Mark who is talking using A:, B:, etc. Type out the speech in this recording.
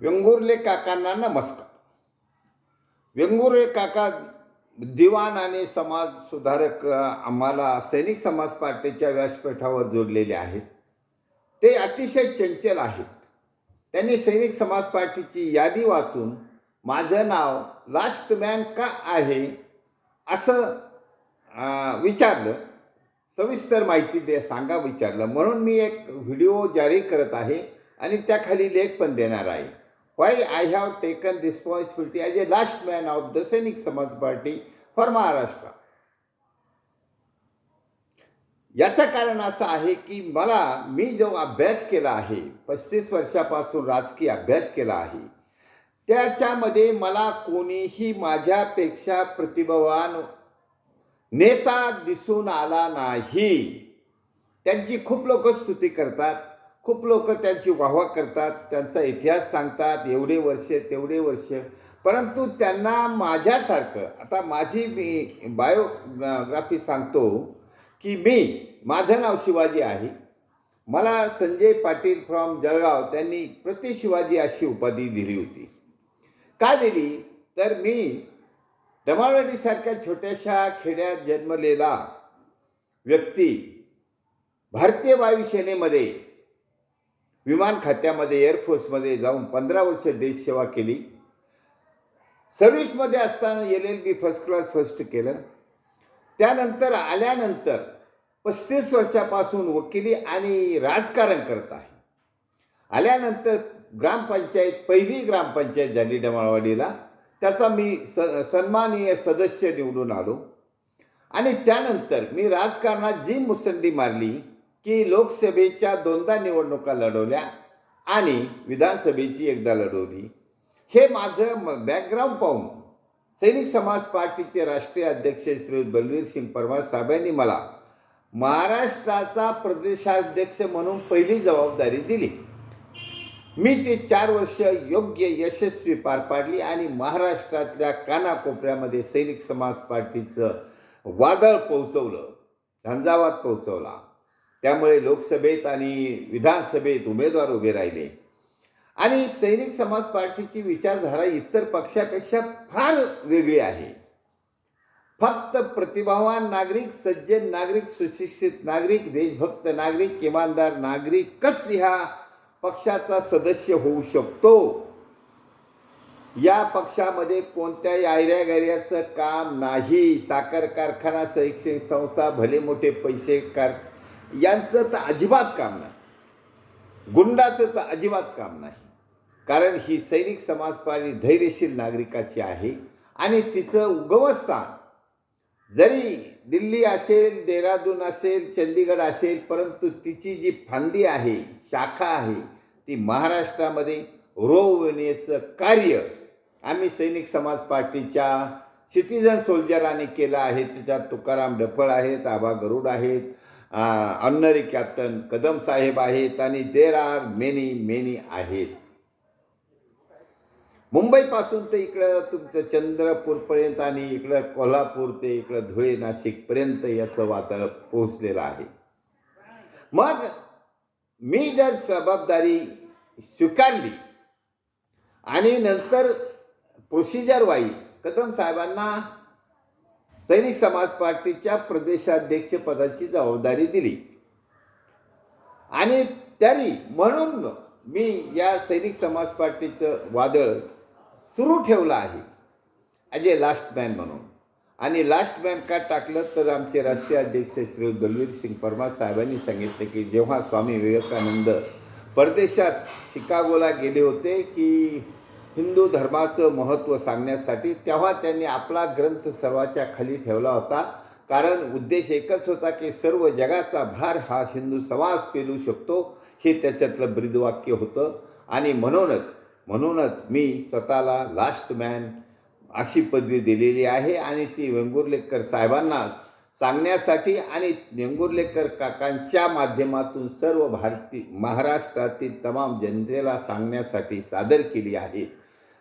A: वेंगुर्ले काकांना नमस्कार. वेंगुर्ले काका दिवाण आणि समाज सुधारक आम्हाला सैनिक समाज पार्टीच्या व्यासपीठावर जोडलेले आहेत. ते अतिशय चंचल आहेत. त्यांनी सैनिक समाज पार्टीची यादी वाचून माझं नाव लास्ट मॅन का आहे असं विचारलं. सविस्तर माहिती दे सांगा विचारलं. म्हणून मी एक व्हिडिओ जारी करत आहे आणि त्याखाली लेख पण देणार आहे. Why I have taken responsibility as a last man of the Sainik Samaj party for Maharashtra याचं कारण असं आहे की मला मी जो अभ्यास केला आहे पस्तीस वर्षापासून राजकीय अभ्यास केला आहे त्याच्यामध्ये मला कोणीही माझ्यापेक्षा प्रतिभावान नेता दिसून आला नाही. त्यांची खूप लोक स्तुती करतात. खूप लोक त्यांची वाहवा करतात त्यांचा इतिहास सांगतात एवढे वर्ष तेवढे वर्ष. परंतु त्यांना माझ्यासारखं आता माझी मी बायोग्राफी सांगतो की मी माझं नाव शिवाजी आहे. मला संजय पाटील फ्रॉम जळगाव त्यांनी प्रति शिवाजी अशी उपाधी दिली होती. का दिली? तर मी दमाळवाडीसारख्या छोट्याशा खेड्यात जन्मलेला व्यक्ती भारतीय वायुसेनेमध्ये विमान खात्यामध्ये एअरफोर्समध्ये जाऊन पंधरा वर्ष देशसेवा केली. सर्व्हिसमध्ये असताना L L B first class first केलं. त्यानंतर आल्यानंतर पस्तीस वर्षापासून वकिली आणि राजकारण करत आहे. आल्यानंतर ग्रामपंचायत पहिली ग्रामपंचायत झाली डमाळवाडीला. त्याचा मी स सन्माननीय सदस्य निवडून आलो. आणि त्यानंतर मी राजकारणात जी मुसंडी मारली की लोकसभेच्या दोनदा निवडणुका लढवल्या आणि विधानसभेची एकदा लढवली. हे माझं बॅकग्राऊंड पाहून सैनिक समाज पार्टीचे राष्ट्रीय अध्यक्ष श्री बलवीर सिंग परमार साहेबांनी मला महाराष्ट्राचा प्रदेशाध्यक्ष म्हणून पहिली जबाबदारी दिली. मी ती चार वर्ष योग्य यशस्वी पार पाडली आणि महाराष्ट्रातल्या कानाकोपऱ्यामध्ये सैनिक समाज पार्टीचं वादळ पोहोचवलं झंझावात पोहोचवला. त्यामुळे लोकसभेत आणि विधानसभेत उमेदवार उभे राहिले. आणि सैनिक समाज पार्टीची विचारधारा इतर पक्षापेक्षा फार वेगळी आहे. फक्त प्रतिभावान नागरिक सज्जन नागरिक सुशिक्षित नागरिक देशभक्त नागरिक इमानदार नागरिकच ह्या पक्षाचा सदस्य होऊ शकतो. या पक्षामध्ये कोणत्याही आयऱ्यागैऱ्याचं काम नाही. साखर कारखाना शैक्षणिक संस्था भले मोठे पैसे कार यांचं तर अजिबात काम नाही. गुंडाचं तर अजिबात काम नाही. कारण ही सैनिक समाज पार्टी धैर्यशील नागरिकाची आहे आणि तिचं उगमस्थान जरी दिल्ली असेल देहरादून असेल चंदीगड असेल परंतु तिची जी फांदी आहे शाखा आहे ती महाराष्ट्रामध्ये रोवण्याचं कार्य आम्ही सैनिक समाज पार्टीच्या सिटीजन सोल्जरांनी केलं आहे. त्याच्यात तुकाराम डफळ आहेत आबा गरुड आहेत ऑनरी कॅप्टन कदम साहेब आहेत आणि देर आर मेनी मेनी आहेत. मुंबईपासून तर इकडं तुमचं चंद्रपूरपर्यंत आणि इकडं कोल्हापूर ते इकडं धुळे नाशिकपर्यंत याचं वातावरण पोहोचलेलं आहे. मग मी जर जबाबदारी स्वीकारली आणि नंतर प्रोसिजर वाई कदम साहेबांना सैनिक समाज पार्टीच्या प्रदेशाध्यक्षपदाची जबाबदारी दिली. आणि तरी म्हणून मी या सैनिक समाज पार्टीचं वादळ सुरू ठेवलं आहे. ॲज ए लास्ट मॅन म्हणून. आणि लास्ट मॅन का टाकलं तर आमचे राष्ट्रीय अध्यक्ष श्री दलवीर सिंग परमार साहेबांनी सांगितलं की जेव्हा स्वामी विवेकानंद परदेशात शिकागोला गेले होते की हिंदू धर्माचं महत्त्व सांगण्यासाठी तेव्हा त्यांनी आपला ग्रंथ सर्वाच्या खाली ठेवला होता. कारण उद्देश एकच होता की सर्व जगाचा भार हा हिंदू समाज पेलू शकतो. हे त्याच्यातलं ब्रीदवाक्य होतं. आणि म्हणूनच म्हणूनच मी स्वतःला लास्ट मॅन अशी पदवी दिलेली आहे. आणि ती वेंगुर्लेकर साहेबांना सांगण्यासाठी आणि वेंगुर्लेकर काकांच्या माध्यमातून सर्व भारती महाराष्ट्रातील तमाम जनतेला सांगण्यासाठी सादर केली आहे.